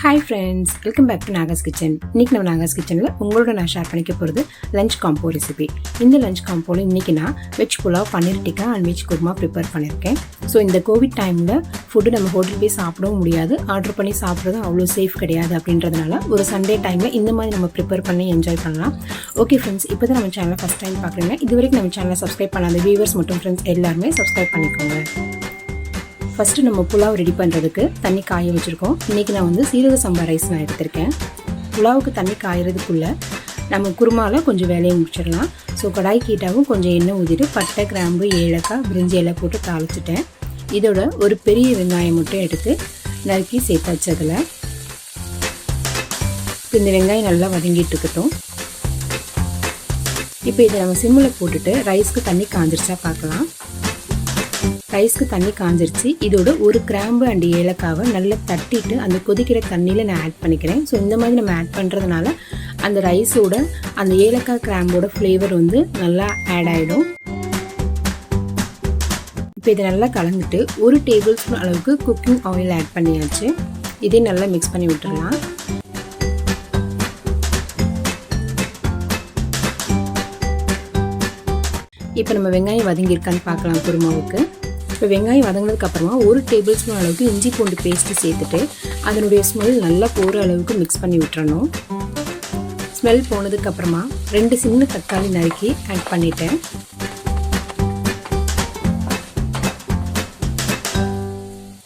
Hi friends welcome back to Naga's kitchen இன்னைக்கு நம்ம நாகாஸ் கிச்சனில் உங்களோட நான் ஷேர் பண்ணிக்க போகிறது லஞ்ச் காம்போ ரெசிபி இந்த லஞ்ச் காம்போவில் இன்னைக்கு நான் veg pulao paneer tikka and veg kurma prepare பண்ணியிருக்கேன் ஸோ இந்த கோவிட் டைமில் ஃபுட்டு நம்ம ஹோட்டல் போய் சாப்பிடவும் முடியாது. ஆர்டர் பண்ணி சாப்பிட்றதும் அவ்வளோ சேஃப் கிடையாது அப்படின்றதுனால ஒரு சண்டே டைமில் இந்த மாதிரி நம்ம ப்ரிப்பேர் பண்ணி என்ஜாய் பண்ணலாம். ஓகே ஃப்ரெண்ட்ஸ் இப்போ தான் நம்ம சேனலை ஃபஸ்ட் டைம் பார்க்குறீங்க. இது வரைக்கும் நம்ம சேனலை சப்ஸ்கிரைப் பண்ணாத வியூவர்ஸ் மற்றும் ஃப்ரெண்ட்ஸ் எல்லாருமே சப்ஸ்கிரைப் பண்ணிக்கோங்க. ஃபஸ்ட்டு நம்ம புலாவ் ரெடி பண்ணுறதுக்கு தண்ணி காய வச்சுருக்கோம். இன்றைக்கி நான் வந்து சீரக சம்பா ரைஸ் நான் எடுத்திருக்கேன். புலாவுக்கு தண்ணி காயறதுக்குள்ளே நம்ம குருமாவில் கொஞ்சம் வேலையை முடிச்சிடலாம். ஸோ கடாய் கீட்டாவும் கொஞ்சம் எண்ணெய் ஊற்றிட்டு பட்டை கிராம்பு ஏலக்காய் பிரிஞ்சி எல்லாம் போட்டு தாளிச்சிட்டேன். இதோட ஒரு பெரிய வெங்காயம் மட்டும் எடுத்து நறுக்கி சேர்த்தாச்சு அதில் இப்போ இந்த வெங்காயம் நல்லா வதங்கிட்டு இருக்கட்டும். இப்போ இதை நம்ம சிம்மில் போட்டுட்டு ரைஸ்க்கு தண்ணி காஞ்சிருச்சா பார்க்கலாம். ரைஸ்க்கு தண்ணி காஞ்சிருச்சு. இதோட ஒரு கிராம்பு அண்ட் ஏலக்காவை நல்லா தட்டிட்டு அந்த கொதிக்கிற தண்ணியில் நான் ஆட் பண்ணிக்கிறேன். ஸோ இந்த மாதிரி நம்ம ஆட் பண்ணுறதுனால அந்த ரைஸோட அந்த ஏலக்காய் கிராம்போட ஃப்ளேவர் வந்து நல்லா ஆட் ஆகிடும் இப்போ இதை நல்லா கலந்துட்டு ஒரு டேபிள் ஸ்பூன் அளவுக்கு குக்கிங் ஆயில் ஆட் பண்ணியாச்சு. இதே நல்லா மிக்ஸ் பண்ணி விட்டுடலாம். இப்போ நம்ம வெங்காயம் வதங்கியிருக்கான்னு பார்க்கலாம் குருமாவுக்கு. இப்போ வெங்காயம் வதங்கினதுக்கு அப்புறமா ஒரு டேபிள் ஸ்பூன் அளவுக்கு இஞ்சி பூண்டு பேஸ்ட்டு சேர்த்துட்டு அதனுடைய ஸ்மெல் நல்லா போகிற அளவுக்கு மிக்ஸ் பண்ணி விட்டுறணும். ஸ்மெல் போனதுக்கு அப்புறமா ரெண்டு சின்ன தக்காளி நறுக்கி ஆட் பண்ணிட்டேன்.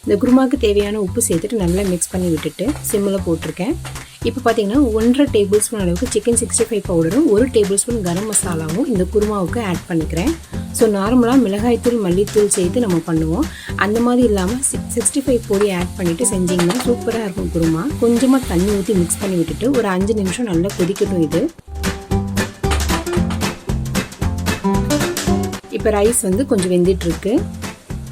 இந்த குருமாவுக்கு தேவையான உப்பு சேர்த்துட்டு நல்லா மிக்ஸ் பண்ணி விட்டுட்டு சிம்மில் போட்டிருக்கேன். இப்போ பார்த்தீங்கன்னா ஒன்றரை டேபிள் ஸ்பூன் அளவுக்கு சிக்கன் சிக்ஸ்டி ஃபைவ் பவுடரும் ஒரு டேபிள் ஸ்பூன் கரம் மசாலாவும் இந்த குருமாவுக்கு ஆட் பண்ணிக்கிறேன். ஸோ நார்மலாக மிளகாய்த்தூள் மல்லித்தூள் சேர்த்து நம்ம பண்ணுவோம். அந்த மாதிரி இல்லாமல் சிக்ஸ் சிக்ஸ்டி ஃபைவ் பொடி ஆட் பண்ணிவிட்டு செஞ்சிங்கன்னா சூப்பராக இருக்கும் குருமா. கொஞ்சமாக தண்ணி ஊற்றி மிக்ஸ் பண்ணி விட்டுட்டு ஒரு அஞ்சு நிமிஷம் நல்லா கொதிக்கட்டும் இது. இப்போ ரைஸ் வந்து கொஞ்சம் வெந்துட்டுருக்கு.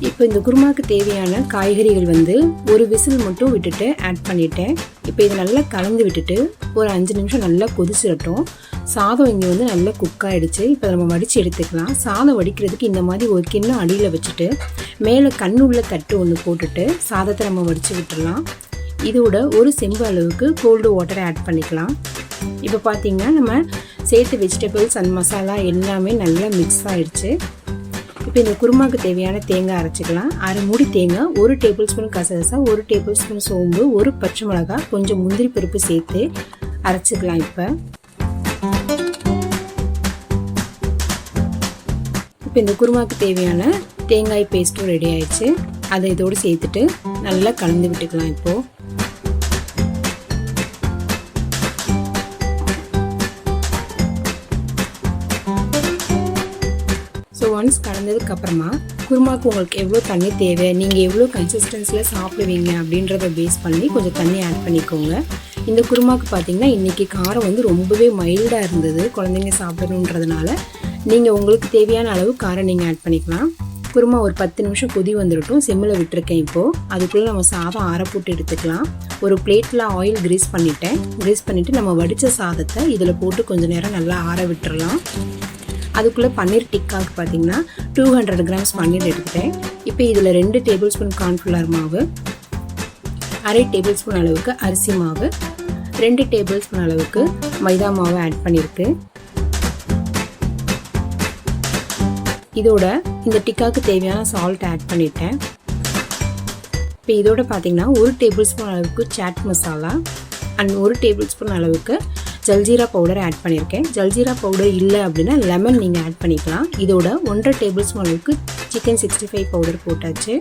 இப்போ இந்த குருமாவுக்கு தேவையான காய்கறிகள் வந்து ஒரு விசில் மட்டும் விட்டுட்டு ஆட் பண்ணிட்டேன். இப்போ இது நல்லா கலந்து விட்டுட்டு ஒரு அஞ்சு நிமிஷம் நல்லா கொதிச்சிடட்டும். சாதம் இங்கே வந்து நல்லா குக் ஆகிடுச்சு இப்போ நம்ம வடித்து எடுத்துக்கலாம். சாதம் வடிக்கிறதுக்கு இந்த மாதிரி ஒரு கிண்ணம் அடியில் வச்சுட்டு மேலே கண்ணுள்ள தட்டு ஒன்று போட்டுட்டு சாதத்தை நம்ம வடித்து விட்டுடலாம் இதோட ஒரு செம்பு அளவுக்கு கோல்டு வாட்டரை ஆட் பண்ணிக்கலாம். இப்போ பார்த்தீங்கன்னா நம்ம சேர்த்து வெஜிடபிள்ஸ் அண்ட் மசாலா எல்லாமே நல்லா மிக்ஸ் ஆகிடுச்சு இப்போ இந்த குருமாவுக்கு தேவையான தேங்காய் அரைச்சிக்கலாம். அரை மூடி தேங்காய் ஒரு டேபிள் ஸ்பூன் கசகசா ஒரு டேபிள் ஸ்பூன் சோம்பு ஒரு பச்சை மிளகாய் கொஞ்சம் முந்திரி பருப்பு சேர்த்து அரைச்சிக்கலாம் இப்போ. இப்போ இந்த குருமாவுக்கு தேவையான தேங்காய் பேஸ்ட்டும் ரெடி ஆயிடுச்சு. அதை இதோடு சேர்த்துட்டு நல்லா கலந்து விட்டுக்கலாம் இப்போது ஸோ ஒன்ஸ் கலந்ததுக்கு அப்புறமா குருமாவுக்கு உங்களுக்கு எவ்வளோ தண்ணி தேவை நீங்கள் எவ்வளோ கன்சிஸ்டன்ஸில் சாப்பிடுவீங்க அப்படின்றத பேஸ் பண்ணி கொஞ்சம் தண்ணி ஆட் பண்ணிக்கோங்க. இந்த குருமாவுக்கு பார்த்தீங்கன்னா இன்றைக்கி காரம் வந்து ரொம்பவே மைல்டாக இருந்தது. குழந்தைங்க சாப்பிடணுன்றதுனால நீங்கள் உங்களுக்கு தேவையான அளவு காரம் நீங்கள் ஆட் பண்ணிக்கலாம். குருமா ஒரு பத்து நிமிஷம் கொதி வந்துடட்டும். செம்மில் விட்டுருக்கேன் இப்போது அதுக்குள்ளே நம்ம சாதம் ஆற போட்டு எடுத்துக்கலாம். ஒரு பிளேட்டில் ஆயில் கிரீஸ் பண்ணிட்டேன். கிரீஸ் பண்ணிவிட்டு நம்ம வடித்த சாதத்தை இதில் போட்டு கொஞ்சம் நேரம் நல்லா ஆற விட்டுறலாம். அதுக்குள்ளே பன்னீர் டிக்காவுக்கு பார்த்தீங்கன்னா டூ ஹண்ட்ரட் கிராம்ஸ் பன்னீர் எடுத்துட்டேன். இப்போ இதில் ரெண்டு டேபிள் ஸ்பூன் கார்ன்ஃப்ளவர் மாவு அரை டேபிள் ஸ்பூன் அளவுக்கு அரிசி மாவு ரெண்டு டேபிள் ஸ்பூன் அளவுக்கு மைதா மாவு ஆட் பண்ணியிருக்கு இதோட இந்த டிக்காவுக்கு தேவையான சால்ட் ஆட் பண்ணிட்டேன். இப்போ இதோட பார்த்தீங்கன்னா ஒரு டேபிள் ஸ்பூன் அளவுக்கு சாட் மசாலா அண்ட் ஒரு டேபிள் ஸ்பூன் அளவுக்கு ஜல்ஜீரா பவுடர் ஆட் பண்ணியிருக்கேன் ஜல்ஜீரா பவுடர் இல்லை அப்படின்னா லெமன் நீங்கள் ஆட் பண்ணிக்கலாம். இதோட ஒன்றரை டேபிள் ஸ்பூன் அளவுக்கு சிக்கன் சிக்ஸ்டி ஃபைவ் பவுடர் போட்டாச்சு.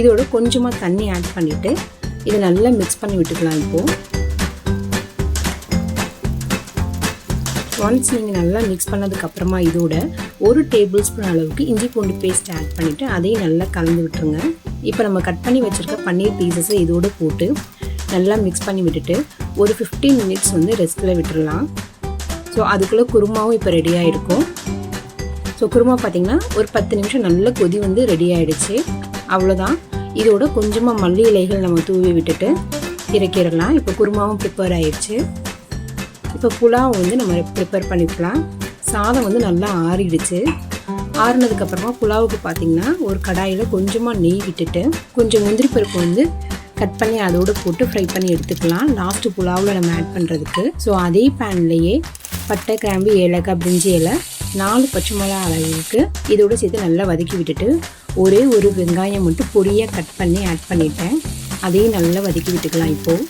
இதோட கொஞ்சமாக தண்ணி ஆட் பண்ணிவிட்டு இதை நல்லா மிக்ஸ் பண்ணி விட்டுக்கலாம் இப்போது ஒன்ஸ் நீங்கள் நல்லா மிக்ஸ் பண்ணதுக்கப்புறமா இதோட ஒரு டேபிள் ஸ்பூன் அளவுக்கு இஞ்சி பூண்டு பேஸ்ட் ஆட் பண்ணிவிட்டு அதையும் நல்லா கலந்து விட்டுருங்க. இப்போ நம்ம கட் பண்ணி வச்சுருக்க பன்னீர் பீசஸை இதோடு போட்டு நல்லா மிக்ஸ் பண்ணி விட்டுட்டு ஒரு ஃபிஃப்டீன் மினிட்ஸ் வந்து ரெஸ்ட்டில் விட்டுடலாம் ஸோ அதுக்குள்ளே குருமாவும் இப்போ ரெடியாக இருக்கும் ஸோ குருமா பார்த்திங்கன்னா ஒரு பத்து நிமிஷம் நல்ல கொதி வந்து ரெடி ஆகிடுச்சு அவ்வளோதான் இதோட கொஞ்சமாக மல்லி இலைகள் நம்ம தூவி விட்டுட்டு இறக்கிடலாம். இப்போ குருமாவும் ப்ரிப்பேர் ஆயிடுச்சு இப்போ புலாவை வந்து நம்ம ப்ரிப்பேர் பண்ணிக்கலாம். சாதம் வந்து நல்லா ஆறிடுச்சு. ஆறுனதுக்கப்புறமா புலாவுக்கு பார்த்தீங்கன்னா ஒரு கடாயில் கொஞ்சமாக நெய் விட்டுட்டு கொஞ்சம் முந்திரி பருப்பு வந்து கட் பண்ணி அதோட போட்டு ஃப்ரை பண்ணி எடுத்துக்கலாம். லாஸ்ட்டு புலாவில் நம்ம ஆட் பண்ணுறதுக்கு ஸோ அதே பேன்லேயே பட்டை கிராம்பு ஏலக்காய் பிரிஞ்சி இலை நாலு பச்சை மிளகா அளவுக்கு இதோட சேர்த்து நல்லா வதக்கி விட்டுட்டு ஒரே ஒரு வெங்காயம் மட்டும் பொடியாக கட் பண்ணி ஆட் பண்ணிட்டேன். அதையும் நல்லா வதக்கி விட்டுக்கலாம் இப்போது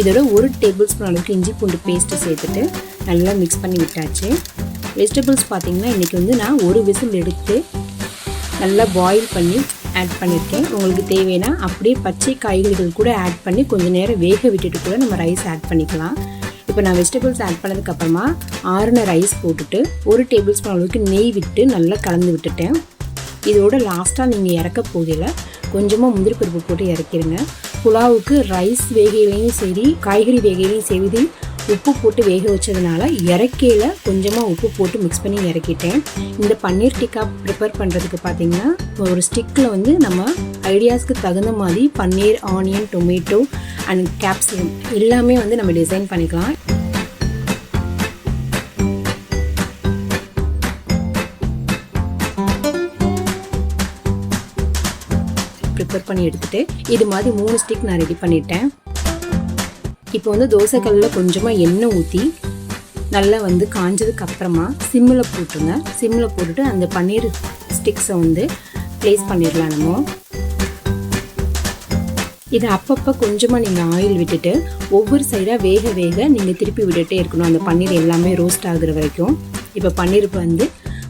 இதோட ஒரு டேபிள் ஸ்பூன் அளவுக்கு இஞ்சி பூண்டு பேஸ்ட்டு சேர்த்துட்டு நல்லா மிக்ஸ் பண்ணி விட்டாச்சு. வெஜிடபிள்ஸ் பார்த்தீங்கன்னா இன்றைக்கி வந்து நான் ஒரு விசில் எடுத்து நல்லா பாயில் பண்ணி ஆட் பண்ணியிருக்கேன் உங்களுக்கு தேவைன்னா அப்படியே பச்சை காய்கறிகள் கூட ஆட் பண்ணி கொஞ்சம் நேரம் வேக விட்டுட்டு கூட நம்ம ரைஸ் ஆட் பண்ணிக்கலாம். இப்போ நான் வெஜிடபிள்ஸ் ஆட் பண்ணதுக்கப்புறமா ஆறுன ரைஸ் போட்டுட்டு ஒரு டேபிள் ஸ்பூன் அளவுக்கு நெய் விட்டு நல்லா கலந்து விட்டுட்டேன். இதோட லாஸ்ட்டாக நீங்கள் இறக்க போகையில் கொஞ்சமாக முந்திரி பருப்பு போட்டு இறக்கிடுங்க புலாவுக்கு ரைஸ் வேகையிலையும் சரி காய்கறி வேகையிலையும் சரி உப்பு போட்டு வேக வச்சதுனால இறக்கையில் கொஞ்சமாக உப்பு போட்டு மிக்ஸ் பண்ணி இறக்கிட்டேன். இந்த பன்னீர் டிக்கா ப்ரிப்பேர் பண்ணுறதுக்கு பார்த்தீங்கன்னா ஒரு ஸ்டிக்கில் வந்து நம்ம ஐடியாஸ்க்கு தகுந்த மாதிரி paneer onion tomato and capsicum எல்லாமே வந்து நம்ம டிசைன் பண்ணிக்கலாம். ப்ரிப்பேர் பண்ணி எடுத்துகிட்டு இது மாதிரி மூணு ஸ்டிக் நான் ரெடி பண்ணிட்டேன். இப்போ வந்து தோசைக்கல்லில் கொஞ்சமாக எண்ணெய் ஊற்றி நல்லா வந்து காஞ்சதுக்கு அப்புறமா சிம்மில் போட்டுருங்க. சிம்மில் போட்டுட்டு அந்த பன்னீர் ஸ்டிக்ஸை வந்து ப்ளேஸ் பண்ணிடலாம் நம்ம. இது அப்பப்போ கொஞ்சமாக நீங்கள் ஆயில் விட்டுட்டு ஒவ்வொரு சைடாக வேக வேக நீங்கள் திருப்பி விட்டுட்டே இருக்கணும். அந்த பன்னீர் எல்லாமே ரோஸ்ட் ஆகுற வரைக்கும். இப்போ பன்னீர் வந்து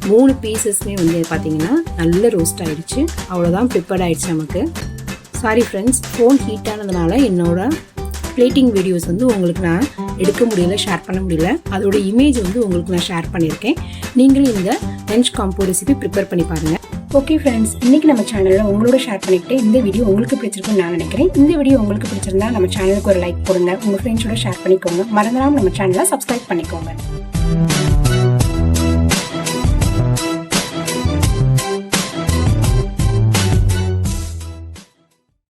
மூணு பீசஸ்மே வந்து பார்த்தீங்கன்னா நல்ல ரோஸ்ட் ஆகிடுச்சு அவ்வளோதான் ப்ரிப்பேர்ட் ஆகிடுச்சு நமக்கு. சாரி ஃப்ரெண்ட்ஸ் ஃபோன் ஹீட் ஆனதுனால என்னோடய பிளேட்டிங் வீடியோஸ் வந்து உங்களுக்கு நான் எடுக்க முடியல ஷேர் பண்ண முடியல. அதோட இமேஜ் வந்து உங்களுக்கு நான் ஷேர் பண்ணியிருக்கேன். நீங்களும் இந்த லஞ்ச் காம்போ ரெசிபி ப்ரிப்பேர் பண்ணி பாருங்கள் ஓகே ஃப்ரெண்ட்ஸ் இன்றைக்கி நம்ம சேனலில் உங்களோட ஷேர் பண்ணிக்கிட்டு இந்த வீடியோ உங்களுக்கு பிடிச்சிருக்குன்னு நான் நினைக்கிறேன். இந்த வீடியோ உங்களுக்கு பிடிச்சிருந்தா நம்ம சேனலுக்கு ஒரு லைக் போடுங்க. உங்கள் ஃப்ரெண்ட்ஸோட ஷேர் பண்ணிக்கோங்க. மறந்துடாமல் நம்ம சேனலை சப்ஸ்கிரைப் பண்ணிக்கோங்க.